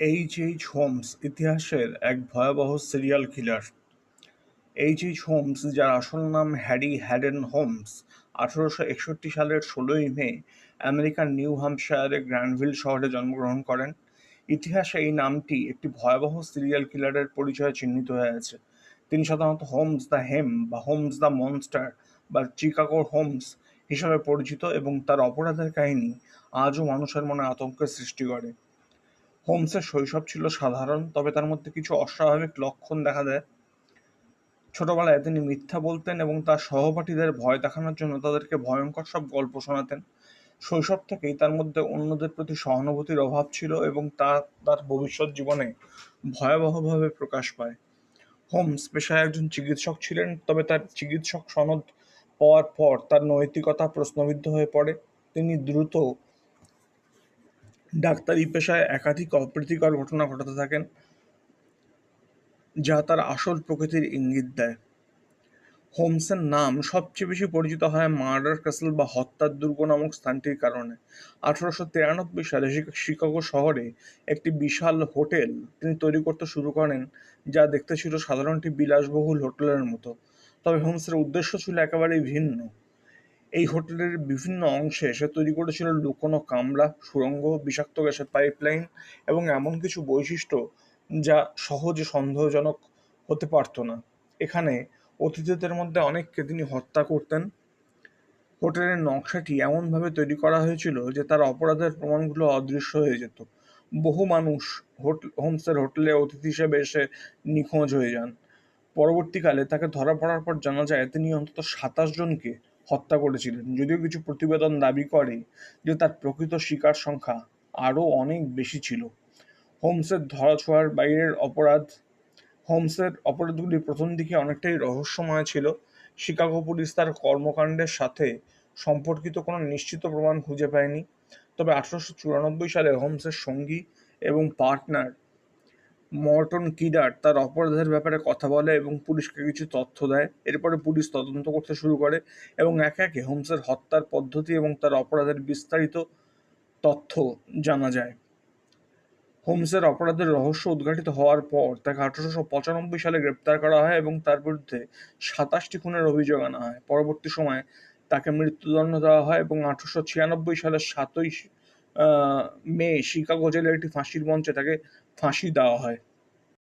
H H Holmes ইতিহাসের এক ভয়াবহ serial killer H H Holmes যার আসল নাম হ্যারি হ্যাডেন হোমস, আঠারোশো একষট্টি সালের ষোলোই মে আমেরিকার নিউ হ্যাম্পশায়ারের গ্র্যান্ডভিল শহরে জন্মগ্রহণ করেন। ইতিহাসে এই নামটি একটি ভয়াবহ সিরিয়াল কিলারের পরিচয়ে চিহ্নিত হয়ে আছে। তিনি সাধারণত হোমস দ্য হেম বা হোমস দ্য মনস্টার বা চিকাগোর হোমস হিসাবে পরিচিত এবং তার অপরাধের কাহিনী আজও মানুষের মনে আতঙ্কের সৃষ্টি করে। হোমসের শৈশব ছিল সাধারণ, তবে তার মধ্যে কিছু অস্বাভাবিক লক্ষণ দেখা দেয়। ছোটবেলায় তিনি মিথ্যা বলতেন এবং তার সহপাঠীদের ভয় দেখানোর জন্য তাদেরকে ভয়ঙ্কর সব গল্প শোনাতেন। শৈশব থেকেই তার মধ্যে অন্যদের প্রতি সহানুভূতির অভাব ছিল এবং তা তার ভবিষ্যৎ জীবনে ভয়াবহভাবে প্রকাশ পায়। হোমস পেশায় একজন চিকিৎসক ছিলেন, তবে তার চিকিৎসক সনদ পাওয়ার পর তার নৈতিকতা প্রশ্নবিদ্ধ হয়ে পড়ে। তিনি দ্রুত ডাক্তারি পেশায় একাধিক অপ্রীতিকর ঘটনা ঘটাতে থাকেন, যা তার আসল প্রকৃতির ইঙ্গিত দেয়। হোমসের নাম সবচেয়ে বেশি পরিচিত হয় মার্ডার ক্যাসেল বা হত্যার দুর্গ নামক স্থানটির কারণে। আঠারোশো তিরানব্বই সালে শিকাগো শহরে একটি বিশাল হোটেল তিনি তৈরি করতে শুরু করেন, যা দেখতে ছিল সাধারণটি বিলাসবহুল হোটেলের মতো। তবে হোমসের উদ্দেশ্য ছিল একেবারেই ভিন্ন। এই হোটেলের বিভিন্ন অংশে সে তৈরি করেছিল লুকোনো কামরা সুড়ঙ্গ বিষাক্ত গ্যাসের পাইপলাইন এবং এমন কিছু বৈশিষ্ট্য যা সহজে সন্দেহজনক হতে পারত না। এখানে অতিথিদের মধ্যে অনেককে তিনি হত্যা করতেন। হোটেলের নকশাটি এমনভাবে তৈরি করা হয়েছিল যে তার অপরাধের প্রমাণগুলো অদৃশ্য হয়ে যেত। বহু মানুষ হোমসের হোটেলে অতিথি হিসেবে এসে নিখোঁজ হয়ে যান। পরবর্তীকালে তাকে ধরা পড়ার পর জানা যায়, তিনি অন্তত সাতাশ জনকে হত্যা করেছিলেন। যদিও কিছু প্রতিবেদন দাবি করে যে তার প্রকৃত শিকার সংখ্যা আরও অনেক বেশি ছিল। হোমসের ধরাছোঁয়ার বাইরের অপরাধ, হোমসের অপরাধগুলি প্রথম দিকে অনেকটাই রহস্যময় ছিল। শিকাগো পুলিশ তার কর্মকাণ্ডের সাথে সম্পর্কিত কোনো নিশ্চিত প্রমাণ খুঁজে পায়নি। তবে আঠারোশো চুরানব্বই সালে হোমসের সঙ্গী এবং পার্টনার মর্টন কিডার তার অপরাধের ব্যাপারে কথা বলে এবং পুলিশকে কিছু তথ্য দেয়। এরপরে পুলিশ তদন্ত করতে শুরু করে এবং একে একে হোমসের হত্যার পদ্ধতি এবং তার অপরাধের বিস্তারিত তথ্য জানা যায়। হোমসের অপরাধের রহস্য উদ্ঘাটিত হওয়ার পর তাকে আঠারোশো পঁচানব্বই সালে গ্রেপ্তার করা হয় এবং তার বিরুদ্ধে সাতাশটি খুনের অভিযোগ আনা হয়। পরবর্তী সময়ে তাকে মৃত্যুদণ্ড দেওয়া হয় এবং আঠারোশো ছিয়ানব্বই সালের সাতই মে শিকাগো জেলের একটি ফাঁসির মঞ্চে তাকে ফাঁসি দেওয়া হয়।